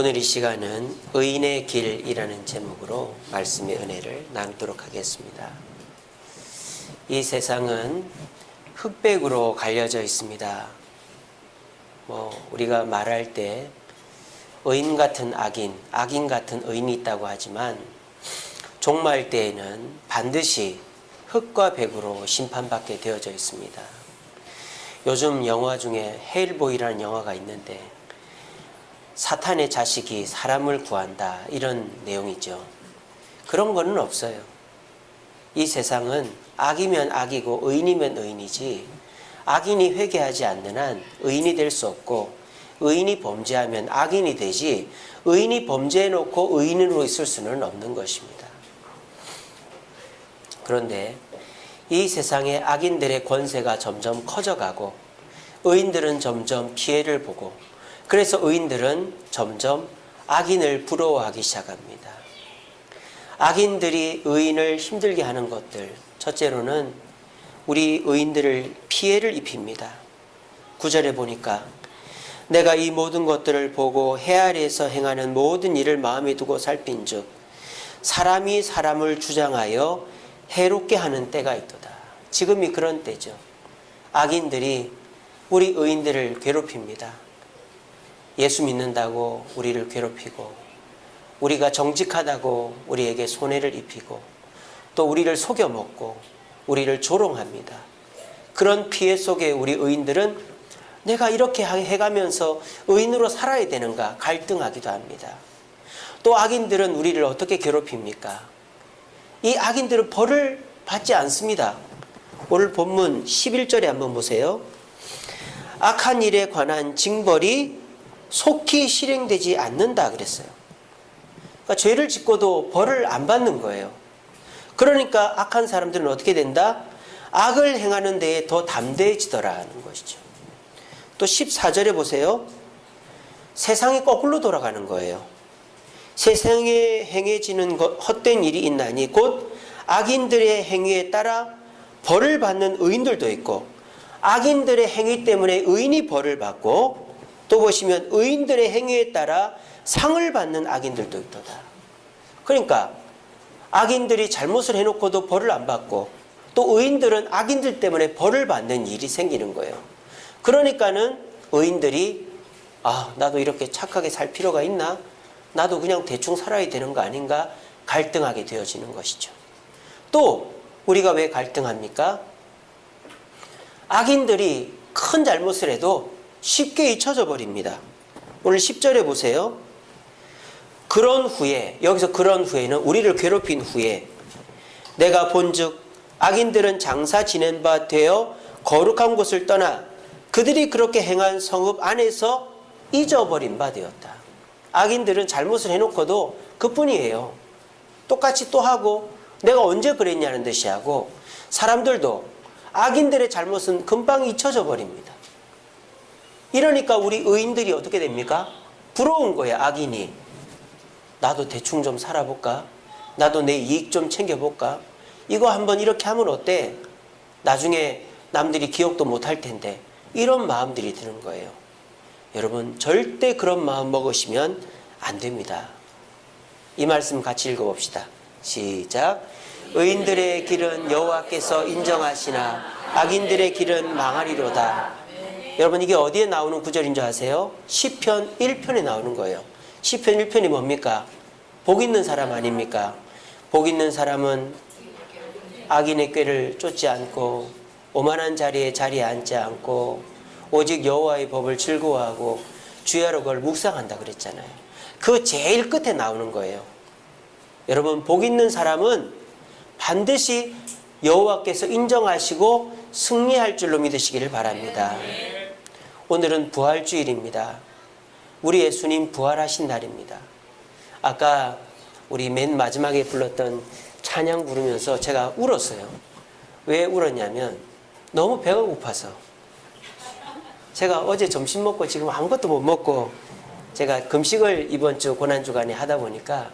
오늘 이 시간은 의인의 길이라는 제목으로 말씀의 은혜를 나누도록 하겠습니다. 이 세상은 흑백으로 갈려져 있습니다. 뭐 우리가 말할 때 의인 같은 악인, 악인 같은 의인이 있다고 하지만 종말 때에는 반드시 흑과 백으로 심판받게 되어져 있습니다. 요즘 영화 중에 헤일보이라는 영화가 있는데 사탄의 자식이 사람을 구한다 이런 내용이죠. 그런 거는 없어요. 이 세상은 악이면 악이고 의인이면 의인이지 악인이 회개하지 않는 한 의인이 될 수 없고 의인이 범죄하면 악인이 되지 의인이 범죄해 놓고 의인으로 있을 수는 없는 것입니다. 그런데 이 세상의 악인들의 권세가 점점 커져가고 의인들은 점점 피해를 보고 그래서 의인들은 점점 악인을 부러워하기 시작합니다. 악인들이 의인을 힘들게 하는 것들 첫째로는 우리 의인들을 피해를 입힙니다. 구절에 보니까 내가 이 모든 것들을 보고 해 아래에서 행하는 모든 일을 마음에 두고 살핀즉 사람이 사람을 주장하여 해롭게 하는 때가 있도다. 지금이 그런 때죠. 악인들이 우리 의인들을 괴롭힙니다. 예수 믿는다고 우리를 괴롭히고 우리가 정직하다고 우리에게 손해를 입히고 또 우리를 속여 먹고 우리를 조롱합니다. 그런 피해 속에 우리 의인들은 내가 이렇게 해가면서 의인으로 살아야 되는가 갈등하기도 합니다. 또 악인들은 우리를 어떻게 괴롭힙니까? 이 악인들은 벌을 받지 않습니다. 오늘 본문 11절에 한번 보세요. 악한 일에 관한 징벌이 속히 실행되지 않는다 그랬어요. 그러니까 죄를 짓고도 벌을 안 받는 거예요. 그러니까 악한 사람들은 어떻게 된다? 악을 행하는 데에 더 담대해지더라는 것이죠. 또 14절에 보세요. 세상이 거꾸로 돌아가는 거예요. 세상에 행해지는 것, 헛된 일이 있나니 곧 악인들의 행위에 따라 벌을 받는 의인들도 있고 악인들의 행위 때문에 의인이 벌을 받고 또 보시면 의인들의 행위에 따라 상을 받는 악인들도 있도다. 그러니까 악인들이 잘못을 해놓고도 벌을 안 받고 또 의인들은 악인들 때문에 벌을 받는 일이 생기는 거예요. 그러니까는 의인들이 아 나도 이렇게 착하게 살 필요가 있나? 나도 그냥 대충 살아야 되는 거 아닌가? 갈등하게 되어지는 것이죠. 또 우리가 왜 갈등합니까? 악인들이 큰 잘못을 해도 쉽게 잊혀져 버립니다. 오늘 10절에 보세요. 그런 후에 여기서 그런 후에는 우리를 괴롭힌 후에 내가 본즉 악인들은 장사 지낸 바 되어 거룩한 곳을 떠나 그들이 그렇게 행한 성읍 안에서 잊어버린 바 되었다. 악인들은 잘못을 해놓고도 그뿐이에요. 똑같이 또 하고 내가 언제 그랬냐는 듯이 하고 사람들도 악인들의 잘못은 금방 잊혀져 버립니다. 이러니까 우리 의인들이 어떻게 됩니까? 부러운 거야, 악인이. 나도 대충 좀 살아볼까? 나도 내 이익 좀 챙겨볼까? 이거 한번 이렇게 하면 어때? 나중에 남들이 기억도 못할 텐데. 이런 마음들이 드는 거예요. 여러분, 절대 그런 마음 먹으시면 안 됩니다. 이 말씀 같이 읽어봅시다. 시작. 의인들의 길은 여호와께서 인정하시나 악인들의 길은 망하리로다. 여러분 이게 어디에 나오는 구절인 줄 아세요? 시편 1편에 나오는 거예요. 시편 1편이 뭡니까? 복 있는 사람 아닙니까? 복 있는 사람은 악인의 꾀를 쫓지 않고 오만한 자리에 자리에 앉지 않고 오직 여호와의 법을 즐거워하고 주야로 그걸 묵상한다 그랬잖아요. 그 제일 끝에 나오는 거예요. 여러분 복 있는 사람은 반드시 여호와께서 인정하시고 승리할 줄로 믿으시기를 바랍니다. 오늘은 부활주일입니다. 우리 예수님 부활하신 날입니다. 아까 우리 맨 마지막에 불렀던 찬양 부르면서 제가 울었어요. 왜 울었냐면 너무 배가 고파서. 제가 어제 점심 먹고 지금 아무것도 못 먹고 제가 금식을 이번 주 고난주간에 하다 보니까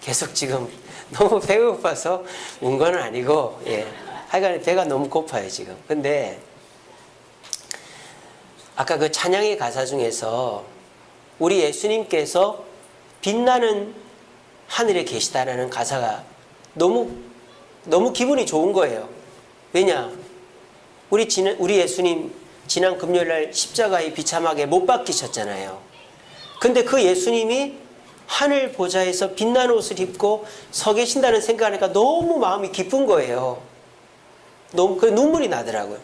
계속 지금 너무 배가 고파서 운 건 아니고, 예. 하여간 배가 너무 고파요, 지금. 근데 아까 그 찬양의 가사 중에서 우리 예수님께서 빛나는 하늘에 계시다라는 가사가 너무 너무 기분이 좋은 거예요. 왜냐? 우리 지난 우리 예수님 지난 금요일 날 십자가에 비참하게 못 박히셨잖아요. 근데 그 예수님이 하늘 보좌에서 빛나는 옷을 입고 서 계신다는 생각하니까 너무 마음이 기쁜 거예요. 너무 그 눈물이 나더라고요.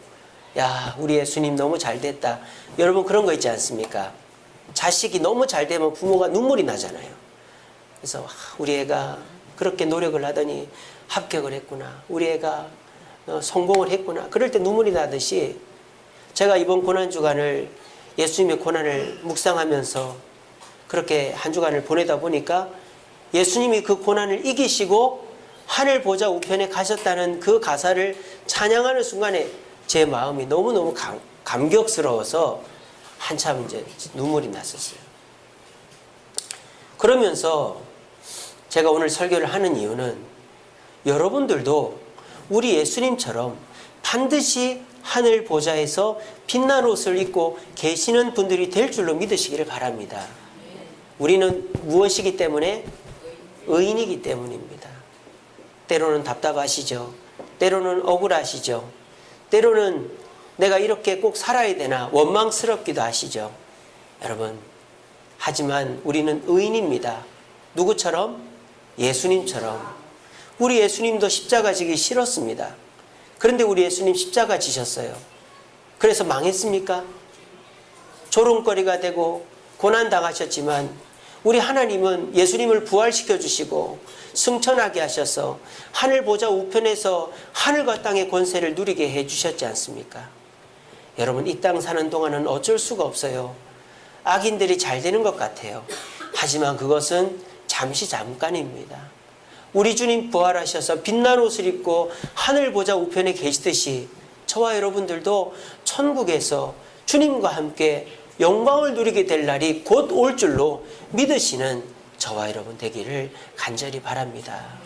야, 우리 예수님 너무 잘 됐다. 여러분 그런 거 있지 않습니까? 자식이 너무 잘 되면 부모가 눈물이 나잖아요. 그래서 아, 우리 애가 그렇게 노력을 하더니 합격을 했구나. 우리 애가 어, 성공을 했구나. 그럴 때 눈물이 나듯이 제가 이번 고난 주간을 예수님의 고난을 묵상하면서 그렇게 한 주간을 보내다 보니까 예수님이 그 고난을 이기시고 하늘 보좌 우편에 가셨다는 그 가사를 찬양하는 순간에 제 마음이 너무너무 감, 감격스러워서 한참 이제 눈물이 났었어요. 그러면서 제가 오늘 설교를 하는 이유는 여러분들도 우리 예수님처럼 반드시 하늘 보좌에서 빛난 옷을 입고 계시는 분들이 될 줄로 믿으시기를 바랍니다. 우리는 무엇이기 때문에 의인이기 때문입니다. 때로는 답답하시죠. 때로는 억울하시죠. 때로는 내가 이렇게 꼭 살아야 되나 원망스럽기도 하시죠. 여러분, 하지만 우리는 의인입니다. 누구처럼? 예수님처럼. 우리 예수님도 십자가 지기 싫었습니다. 그런데 우리 예수님 십자가 지셨어요. 그래서 망했습니까? 조롱거리가 되고 고난 당하셨지만 우리 하나님은 예수님을 부활시켜 주시고 승천하게 하셔서 하늘 보좌 우편에서 하늘과 땅의 권세를 누리게 해 주셨지 않습니까? 여러분 이 땅 사는 동안은 어쩔 수가 없어요. 악인들이 잘 되는 것 같아요. 하지만 그것은 잠시 잠깐입니다. 우리 주님 부활하셔서 빛난 옷을 입고 하늘 보좌 우편에 계시듯이 저와 여러분들도 천국에서 주님과 함께 영광을 누리게 될 날이 곧 올 줄로 믿으시는 저와 여러분 되기를 간절히 바랍니다.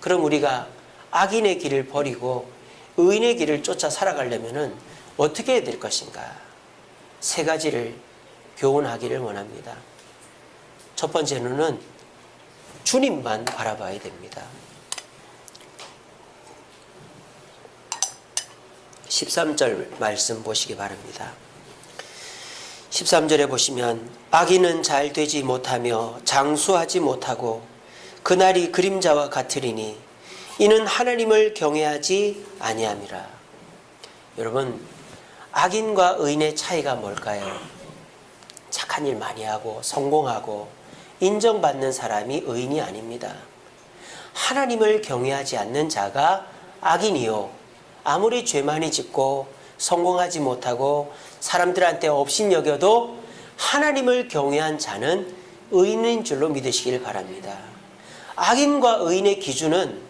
그럼 우리가 악인의 길을 버리고 의인의 길을 쫓아 살아가려면 어떻게 해야 될 것인가? 세 가지를 교훈하기를 원합니다. 첫 번째로는 주님만 바라봐야 됩니다. 13절 말씀 보시기 바랍니다. 13절에 보시면 악인은 잘 되지 못하며 장수하지 못하고 그날이 그림자와 같으리니 이는 하나님을 경외하지 아니함이라. 여러분 악인과 의인의 차이가 뭘까요? 착한 일 많이 하고 성공하고 인정받는 사람이 의인이 아닙니다. 하나님을 경외하지 않는 자가 악인이요. 아무리 죄 많이 짓고 성공하지 못하고 사람들한테 업신 여겨도 하나님을 경외한 자는 의인인 줄로 믿으시길 바랍니다. 악인과 의인의 기준은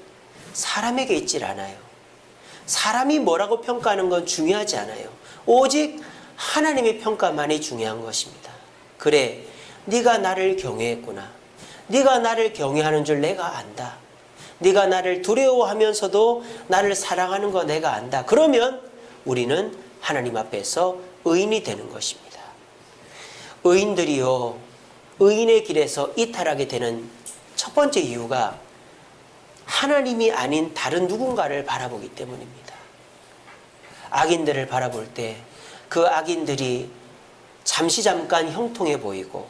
사람에게 있질 않아요. 사람이 뭐라고 평가하는 건 중요하지 않아요. 오직 하나님의 평가만이 중요한 것입니다. 그래, 네가 나를 경외했구나. 네가 나를 경외하는 줄 내가 안다. 네가 나를 두려워하면서도 나를 사랑하는 거 내가 안다. 그러면 우리는 하나님 앞에서 의인이 되는 것입니다. 의인들이요, 의인의 길에서 이탈하게 되는 첫 번째 이유가 하나님이 아닌 다른 누군가를 바라보기 때문입니다. 악인들을 바라볼 때 그 악인들이 잠시 잠깐 형통해 보이고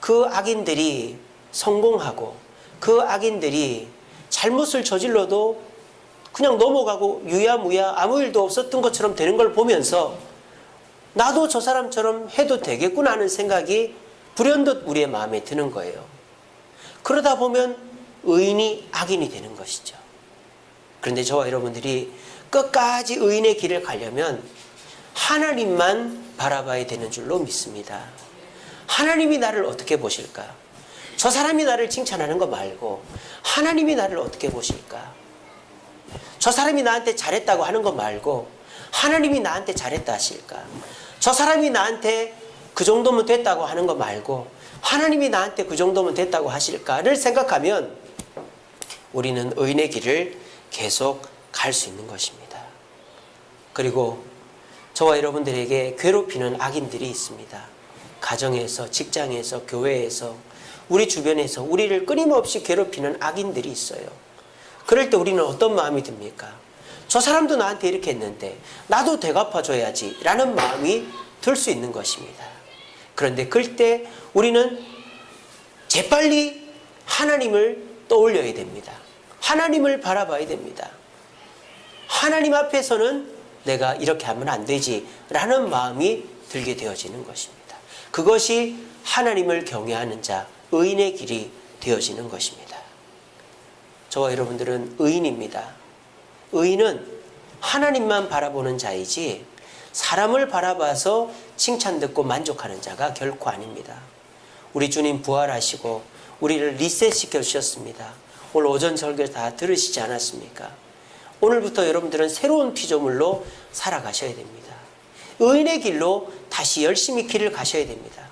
그 악인들이 성공하고 그 악인들이 잘못을 저질러도 그냥 넘어가고 유야무야 아무 일도 없었던 것처럼 되는 걸 보면서 나도 저 사람처럼 해도 되겠구나 하는 생각이 불현듯 우리의 마음에 드는 거예요. 그러다 보면 의인이 악인이 되는 것이죠. 그런데 저와 여러분들이 끝까지 의인의 길을 가려면 하나님만 바라봐야 되는 줄로 믿습니다. 하나님이 나를 어떻게 보실까? 저 사람이 나를 칭찬하는 거 말고 하나님이 나를 어떻게 보실까? 저 사람이 나한테 잘했다고 하는 거 말고 하나님이 나한테 잘했다 하실까? 저 사람이 나한테 그 정도면 됐다고 하는 거 말고 하나님이 나한테 그 정도면 됐다고 하실까를 생각하면 우리는 의인의 길을 계속 갈 수 있는 것입니다. 그리고 저와 여러분들에게 괴롭히는 악인들이 있습니다. 가정에서, 직장에서, 교회에서, 우리 주변에서 우리를 끊임없이 괴롭히는 악인들이 있어요. 그럴 때 우리는 어떤 마음이 듭니까? 저 사람도 나한테 이렇게 했는데 나도 되갚아줘야지 라는 마음이 들 수 있는 것입니다. 그런데 그럴 때 우리는 재빨리 하나님을 떠올려야 됩니다. 하나님을 바라봐야 됩니다. 하나님 앞에서는 내가 이렇게 하면 안 되지 라는 마음이 들게 되어지는 것입니다. 그것이 하나님을 경외하는 자, 의인의 길이 되어지는 것입니다. 저와 여러분들은 의인입니다. 의인은 하나님만 바라보는 자이지 사람을 바라봐서 칭찬 듣고 만족하는 자가 결코 아닙니다. 우리 주님 부활하시고 우리를 리셋시켜 주셨습니다. 오늘 오전 설교 다 들으시지 않았습니까? 오늘부터 여러분들은 새로운 피조물로 살아가셔야 됩니다. 의인의 길로 다시 열심히 길을 가셔야 됩니다.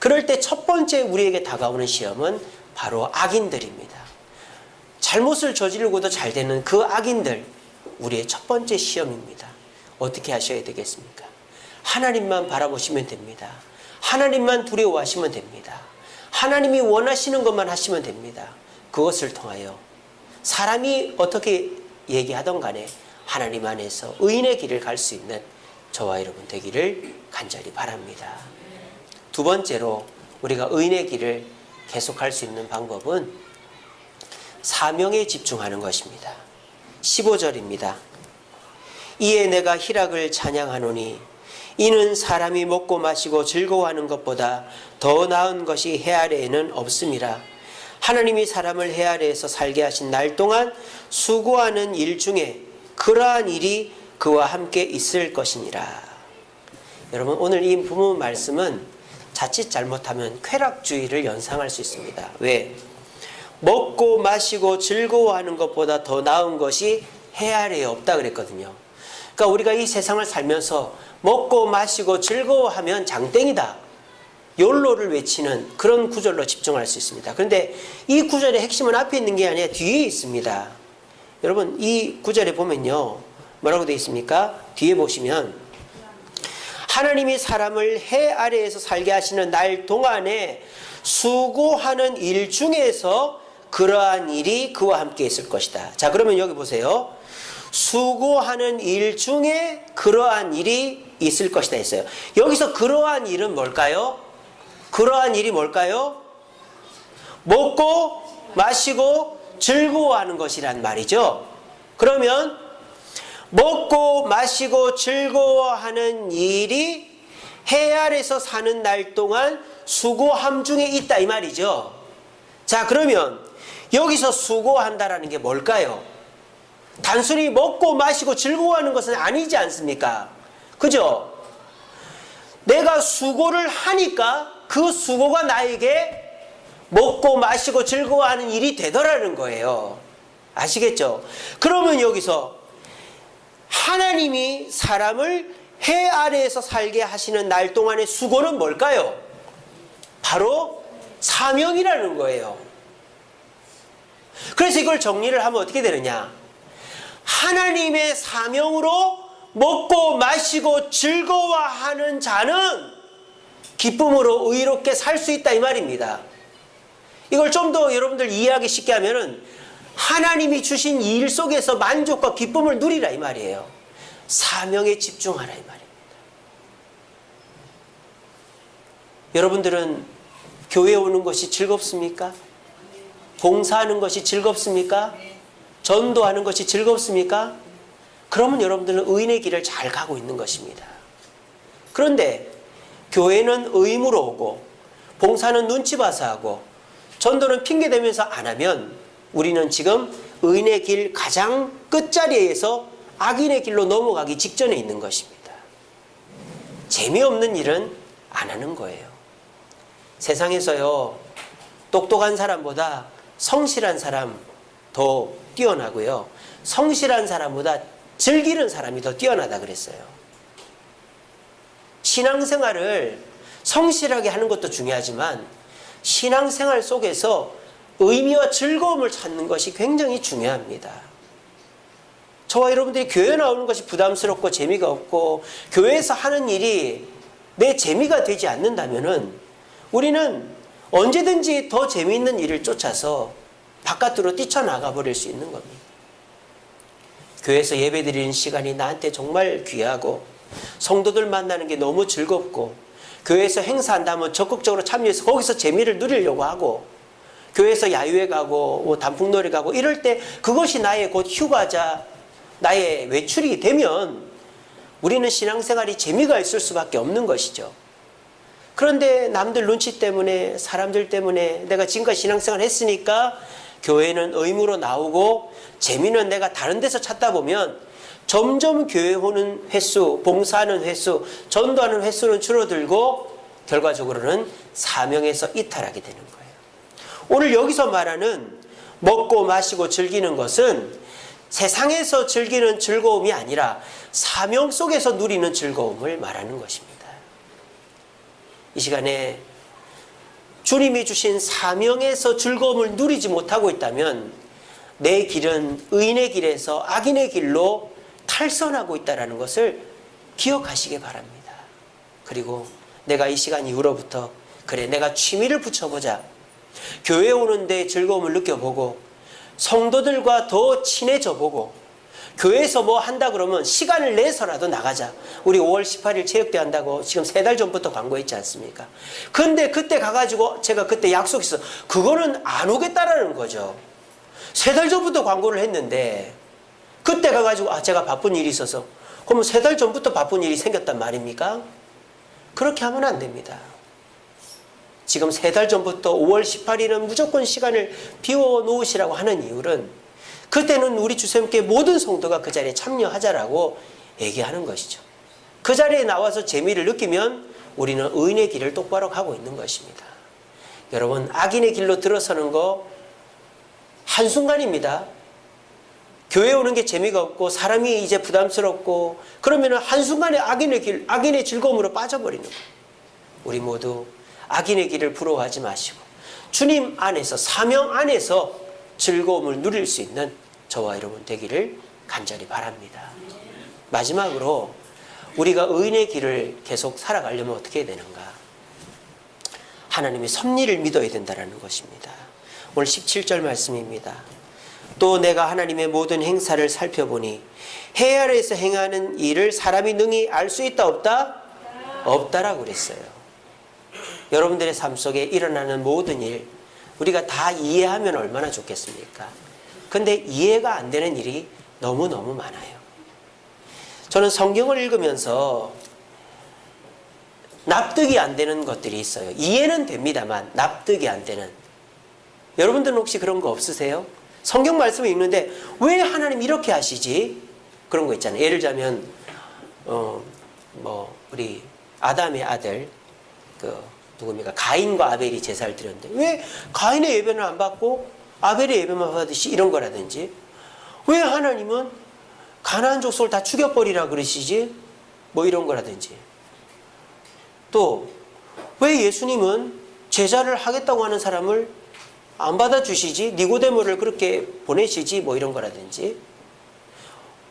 그럴 때 첫 번째 우리에게 다가오는 시험은 바로 악인들입니다. 잘못을 저지르고도 잘 되는 그 악인들, 우리의 첫 번째 시험입니다. 어떻게 하셔야 되겠습니까? 하나님만 바라보시면 됩니다. 하나님만 두려워하시면 됩니다. 하나님이 원하시는 것만 하시면 됩니다. 그것을 통하여 사람이 어떻게 얘기하던 간에 하나님 안에서 의인의 길을 갈 수 있는 저와 여러분 되기를 간절히 바랍니다. 두 번째로 우리가 의인의 길을 계속할 수 있는 방법은 사명에 집중하는 것입니다. 15절입니다. 이에 내가 희락을 찬양하노니 이는 사람이 먹고 마시고 즐거워하는 것보다 더 나은 것이 해 아래에는 없음이라. 하나님이 사람을 해 아래에서 살게 하신 날 동안 수고하는 일 중에 그러한 일이 그와 함께 있을 것이니라. 여러분 오늘 이 부모 말씀은 자칫 잘못하면 쾌락주의를 연상할 수 있습니다. 왜? 먹고 마시고 즐거워하는 것보다 더 나은 것이 해 아래에 없다 그랬거든요. 그러니까 우리가 이 세상을 살면서 먹고 마시고 즐거워하면 장땡이다. 욜로를 외치는 그런 구절로 집중할 수 있습니다. 그런데 이 구절의 핵심은 앞에 있는 게 아니라 뒤에 있습니다. 여러분 이 구절에 보면요. 뭐라고 되어 있습니까? 뒤에 보시면 하나님이 사람을 해 아래에서 살게 하시는 날 동안에 수고하는 일 중에서 그러한 일이 그와 함께 있을 것이다. 자, 그러면 여기 보세요. 수고하는 일 중에 그러한 일이 있을 것이다 했어요. 여기서 그러한 일은 뭘까요? 그러한 일이 뭘까요? 먹고 마시고 즐거워하는 것이란 말이죠. 그러면 먹고 마시고 즐거워하는 일이 해 아래서 사는 날 동안 수고함 중에 있다 이 말이죠. 자, 그러면 여기서 수고한다라는 게 뭘까요? 단순히 먹고 마시고 즐거워하는 것은 아니지 않습니까? 그죠? 내가 수고를 하니까 그 수고가 나에게 먹고 마시고 즐거워하는 일이 되더라는 거예요. 아시겠죠? 그러면 여기서 하나님이 사람을 해 아래에서 살게 하시는 날 동안의 수고는 뭘까요? 바로 사명이라는 거예요. 그래서 이걸 정리를 하면 어떻게 되느냐? 하나님의 사명으로 먹고 마시고 즐거워하는 자는 기쁨으로 의롭게 살 수 있다 이 말입니다. 이걸 좀 더 여러분들 이해하기 쉽게 하면은 하나님이 주신 일 속에서 만족과 기쁨을 누리라 이 말이에요. 사명에 집중하라 이 말입니다. 여러분들은 교회 오는 것이 즐겁습니까? 봉사하는 것이 즐겁습니까? 전도하는 것이 즐겁습니까? 그러면 여러분들은 의인의 길을 잘 가고 있는 것입니다. 그런데 교회는 의무로 오고 봉사는 눈치 봐서 하고 전도는 핑계 대면서 안 하면 우리는 지금 의인의 길 가장 끝자리에서 악인의 길로 넘어가기 직전에 있는 것입니다. 재미없는 일은 안 하는 거예요. 세상에서요, 똑똑한 사람보다 성실한 사람 더 뛰어나고요. 성실한 사람보다 즐기는 사람이 더 뛰어나다 그랬어요. 신앙생활을 성실하게 하는 것도 중요하지만 신앙생활 속에서 의미와 즐거움을 찾는 것이 굉장히 중요합니다. 저와 여러분들이 교회 나오는 것이 부담스럽고 재미가 없고 교회에서 하는 일이 내 재미가 되지 않는다면은 우리는 언제든지 더 재미있는 일을 쫓아서 바깥으로 뛰쳐나가 버릴 수 있는 겁니다. 교회에서 예배 드리는 시간이 나한테 정말 귀하고 성도들 만나는 게 너무 즐겁고 교회에서 행사한다면 적극적으로 참여해서 거기서 재미를 누리려고 하고 교회에서 야유회 가고 뭐 단풍놀이 가고 이럴 때 그것이 나의 곧 휴가자 나의 외출이 되면 우리는 신앙생활이 재미가 있을 수밖에 없는 것이죠. 그런데 남들 눈치 때문에 사람들 때문에 내가 지금까지 신앙생활 했으니까 교회는 의무로 나오고 재미는 내가 다른 데서 찾다 보면 점점 교회 오는 횟수, 봉사하는 횟수, 전도하는 횟수는 줄어들고 결과적으로는 사명에서 이탈하게 되는 거예요. 오늘 여기서 말하는 먹고 마시고 즐기는 것은 세상에서 즐기는 즐거움이 아니라 사명 속에서 누리는 즐거움을 말하는 것입니다. 이 시간에 주님이 주신 사명에서 즐거움을 누리지 못하고 있다면 내 길은 의인의 길에서 악인의 길로 탈선하고 있다는 것을 기억하시기 바랍니다. 그리고 내가 이 시간 이후로부터 그래 내가 취미를 붙여보자. 교회 오는데 즐거움을 느껴보고 성도들과 더 친해져 보고 교회에서 뭐 한다 그러면 시간을 내서라도 나가자. 우리 5월 18일 체육대 한다고 지금 세 달 전부터 광고했지 않습니까? 근데 그때 가가지고 제가 그때 약속했어. 그거는 안 오겠다라는 거죠. 세 달 전부터 광고를 했는데 그때 가가지고 아 제가 바쁜 일이 있어서 그러면 세 달 전부터 바쁜 일이 생겼단 말입니까? 그렇게 하면 안 됩니다. 지금 세 달 전부터 5월 18일은 무조건 시간을 비워 놓으시라고 하는 이유는 그때는 우리 주님께 모든 성도가 그 자리에 참여하자라고 얘기하는 것이죠. 그 자리에 나와서 재미를 느끼면 우리는 의인의 길을 똑바로 가고 있는 것입니다. 여러분, 악인의 길로 들어서는 거 한순간입니다. 교회 오는 게 재미가 없고 사람이 이제 부담스럽고 그러면 한순간에 악인의 길, 악인의 즐거움으로 빠져버리는. 우리 모두 악인의 길을 부러워하지 마시고 주님 안에서 사명 안에서 즐거움을 누릴 수 있는 저와 여러분 되기를 간절히 바랍니다. 마지막으로 우리가 의인의 길을 계속 살아가려면 어떻게 해야 되는가? 하나님의 섭리를 믿어야 된다는 것입니다. 오늘 17절 말씀입니다. 또 내가 하나님의 모든 행사를 살펴보니 해 아래에서 행하는 일을 사람이 능히 알 수 있다 없다? 없다라고 그랬어요. 여러분들의 삶 속에 일어나는 모든 일 우리가 다 이해하면 얼마나 좋겠습니까? 근데 이해가 안 되는 일이 너무너무 많아요. 저는 성경을 읽으면서 납득이 안 되는 것들이 있어요. 이해는 됩니다만 납득이 안 되는. 여러분들은 혹시 그런 거 없으세요? 성경 말씀을 읽는데 왜 하나님 이렇게 하시지? 그런 거 있잖아요. 예를 들자면 어 뭐 우리 아담의 아들 그 누굽니까? 가인과 아벨이 제사를 드렸는데 왜 가인의 예배는 안 받고 아벨의 예배만 받듯이 이런 거라든지 왜 하나님은 가나안 족속을 다 죽여버리라 그러시지? 뭐 이런 거라든지 또 왜 예수님은 제자를 하겠다고 하는 사람을 안 받아주시지? 니고데모를 그렇게 보내시지? 뭐 이런 거라든지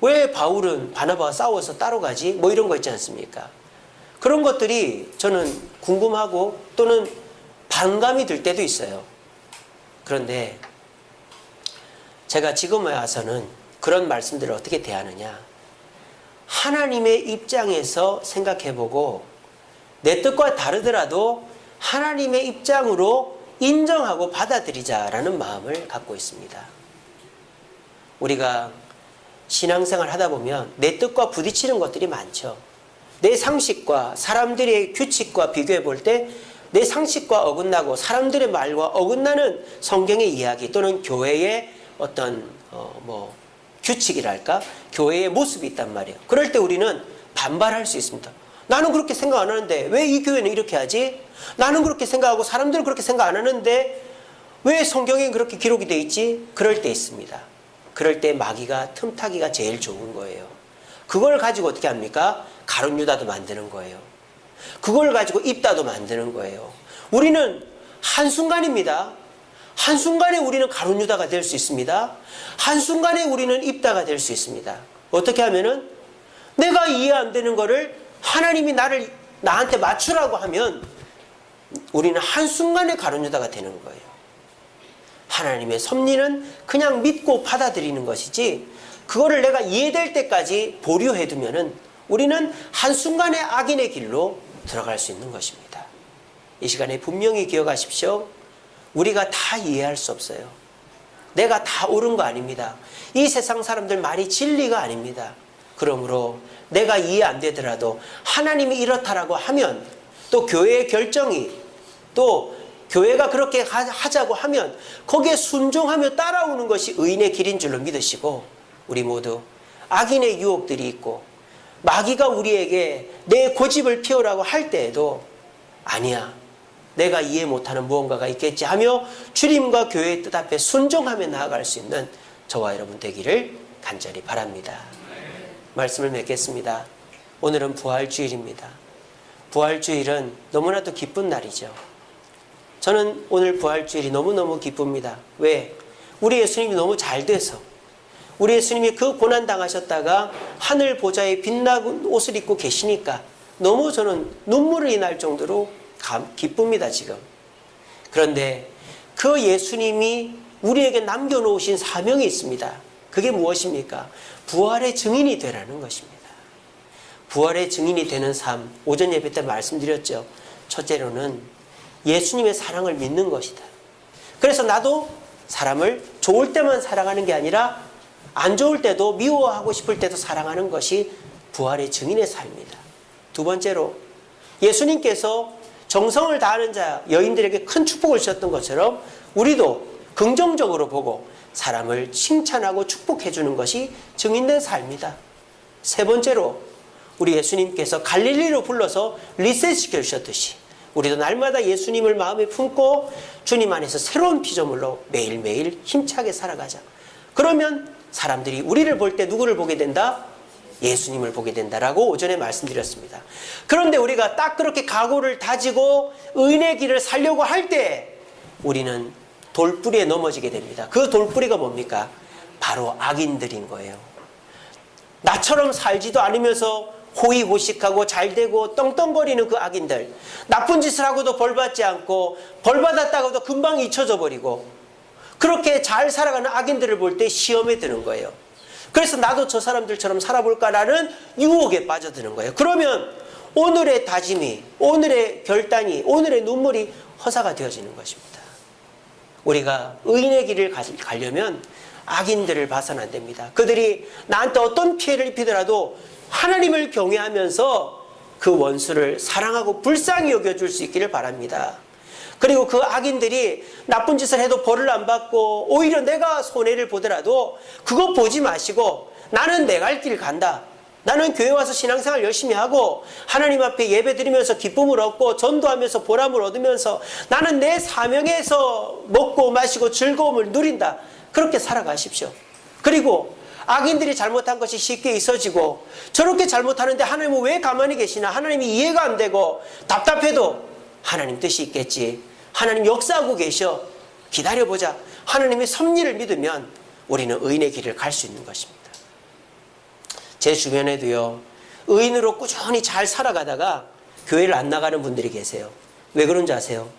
왜 바울은 바나바와 싸워서 따로 가지? 뭐 이런 거 있지 않습니까? 그런 것들이 저는 궁금하고 또는 반감이 들 때도 있어요. 그런데 제가 지금에 와서는 그런 말씀들을 어떻게 대하느냐. 하나님의 입장에서 생각해보고 내 뜻과 다르더라도 하나님의 입장으로 인정하고 받아들이자라는 마음을 갖고 있습니다. 우리가 신앙생활 하다 보면 내 뜻과 부딪히는 것들이 많죠. 내 상식과 사람들의 규칙과 비교해 볼 때 내 상식과 어긋나고 사람들의 말과 어긋나는 성경의 이야기 또는 교회의 어떤 어 뭐 규칙이랄까 교회의 모습이 있단 말이에요. 그럴 때 우리는 반발할 수 있습니다. 나는 그렇게 생각 안 하는데 왜 이 교회는 이렇게 하지? 나는 그렇게 생각하고 사람들은 그렇게 생각 안 하는데 왜 성경에 그렇게 기록이 돼 있지? 그럴 때 있습니다. 그럴 때 마귀가 틈타기가 제일 좋은 거예요. 그걸 가지고 어떻게 합니까? 가룟 유다도 만드는 거예요. 그걸 가지고 입다도 만드는 거예요. 우리는 한순간입니다. 한순간에 우리는 가룟 유다가 될 수 있습니다. 한순간에 우리는 입다가 될 수 있습니다. 어떻게 하면은 내가 이해 안 되는 거를 하나님이 나를 나한테 맞추라고 하면 우리는 한순간에 가룟 유다가 되는 거예요. 하나님의 섭리는 그냥 믿고 받아들이는 것이지 그거를 내가 이해될 때까지 보류해 두면은 우리는 한순간에 악인의 길로 들어갈 수 있는 것입니다. 이 시간에 분명히 기억하십시오. 우리가 다 이해할 수 없어요. 내가 다 옳은 거 아닙니다. 이 세상 사람들 말이 진리가 아닙니다. 그러므로 내가 이해 안 되더라도 하나님이 이렇다라고 하면 또 교회의 결정이 또 교회가 그렇게 하- 하자고 하면 거기에 순종하며 따라오는 것이 의인의 길인 줄로 믿으시고 우리 모두 악인의 유혹들이 있고 마귀가 우리에게 내 고집을 피우라고 할 때에도 아니야. 내가 이해 못하는 무언가가 있겠지 하며 주님과 교회의 뜻 앞에 순종하며 나아갈 수 있는 저와 여러분 되기를 간절히 바랍니다. 말씀을 맺겠습니다. 오늘은 부활주일입니다. 부활주일은 너무나도 기쁜 날이죠. 저는 오늘 부활주일이 너무너무 기쁩니다. 왜? 우리 예수님이 너무 잘 돼서 우리 예수님이 그 고난 당하셨다가 하늘 보좌에 빛나는 옷을 입고 계시니까 너무 저는 눈물이 날 정도로 감- 기쁩니다, 지금. 그런데 그 예수님이 우리에게 남겨놓으신 사명이 있습니다. 그게 무엇입니까? 부활의 증인이 되라는 것입니다. 부활의 증인이 되는 삶, 오전 예배 때 말씀드렸죠. 첫째로는 예수님의 사랑을 믿는 것이다. 그래서 나도 사람을 좋을 때만 사랑하는 게 아니라 안 좋을 때도 미워하고 싶을 때도 사랑하는 것이 부활의 증인의 삶이다. 두 번째로 예수님께서 정성을 다하는 자 여인들에게 큰 축복을 주셨던 것처럼 우리도 긍정적으로 보고 사람을 칭찬하고 축복해 주는 것이 증인된 삶이다. 세 번째로 우리 예수님께서 갈릴리로 불러서 리셋시켜 주셨듯이 우리도 날마다 예수님을 마음에 품고 주님 안에서 새로운 피조물로 매일매일 힘차게 살아가자. 그러면 사람들이 우리를 볼 때 누구를 보게 된다? 예수님을 보게 된다라고 오전에 말씀드렸습니다. 그런데 우리가 딱 그렇게 각오를 다지고 의인의 길을 살려고 할 때 우리는 돌뿌리에 넘어지게 됩니다. 그 돌뿌리가 뭡니까? 바로 악인들인 거예요. 나처럼 살지도 않으면서 호의호식하고 잘되고 떵떵거리는 그 악인들 나쁜 짓을 하고도 벌받지 않고 벌받았다고도 금방 잊혀져 버리고 그렇게 잘 살아가는 악인들을 볼 때 시험에 드는 거예요. 그래서 나도 저 사람들처럼 살아볼까라는 유혹에 빠져드는 거예요. 그러면 오늘의 다짐이, 오늘의 결단이, 오늘의 눈물이 허사가 되어지는 것입니다. 우리가 의인의 길을 가- 가려면 악인들을 봐서는 안 됩니다. 그들이 나한테 어떤 피해를 입히더라도 하나님을 경외하면서 그 원수를 사랑하고 불쌍히 여겨줄 수 있기를 바랍니다. 그리고 그 악인들이 나쁜 짓을 해도 벌을 안 받고 오히려 내가 손해를 보더라도 그거 보지 마시고 나는 내 갈 길 간다. 나는 교회 와서 신앙생활 열심히 하고 하나님 앞에 예배 드리면서 기쁨을 얻고 전도하면서 보람을 얻으면서 나는 내 사명에서 먹고 마시고 즐거움을 누린다. 그렇게 살아가십시오. 그리고 악인들이 잘못한 것이 쉽게 있어지고 저렇게 잘못하는데 하나님은 왜 가만히 계시나 하나님이 이해가 안 되고 답답해도 하나님 뜻이 있겠지. 하나님 역사하고 계셔. 기다려보자. 하나님의 섭리를 믿으면 우리는 의인의 길을 갈 수 있는 것입니다. 제 주변에도요, 의인으로 꾸준히 잘 살아가다가 교회를 안 나가는 분들이 계세요. 왜 그런지 아세요?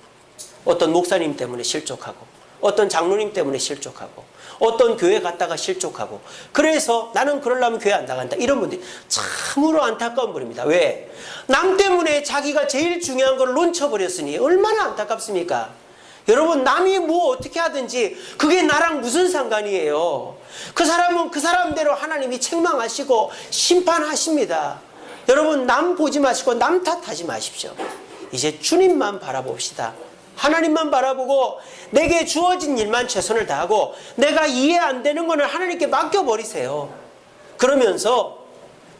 어떤 목사님 때문에 실족하고, 어떤 장로님 때문에 실족하고, 어떤 교회 갔다가 실족하고, 그래서 나는 그러려면 교회 안 나간다. 이런 분들이 참으로 안타까운 분입니다. 왜? 남 때문에 자기가 제일 중요한 걸 놓쳐버렸으니 얼마나 안타깝습니까? 여러분, 남이 뭐 어떻게 하든지 그게 나랑 무슨 상관이에요? 그 사람은 그 사람대로 하나님이 책망하시고 심판하십니다. 여러분, 남 보지 마시고 남 탓하지 마십시오. 이제 주님만 바라봅시다. 하나님만 바라보고 내게 주어진 일만 최선을 다하고 내가 이해 안 되는 거는 하나님께 맡겨버리세요. 그러면서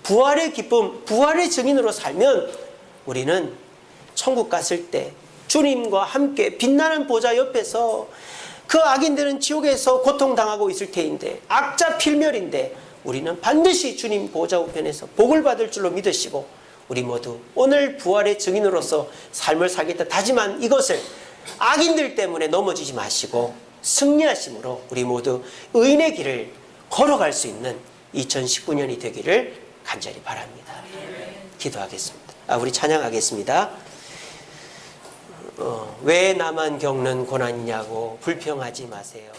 부활의 기쁨, 부활의 증인으로 살면 우리는 천국 갔을 때 주님과 함께 빛나는 보좌 옆에서 그 악인들은 지옥에서 고통당하고 있을 테인데 악자 필멸인데 우리는 반드시 주님 보좌 우편에서 복을 받을 줄로 믿으시고 우리 모두 오늘 부활의 증인으로서 삶을 살겠다 다짐한 이것을 악인들 때문에 넘어지지 마시고 승리하심으로 우리 모두 의인의 길을 걸어갈 수 있는 2019년이 되기를 간절히 바랍니다. 기도하겠습니다. 아, 우리 찬양하겠습니다. 어, 왜 나만 겪는 고난이냐고 불평하지 마세요.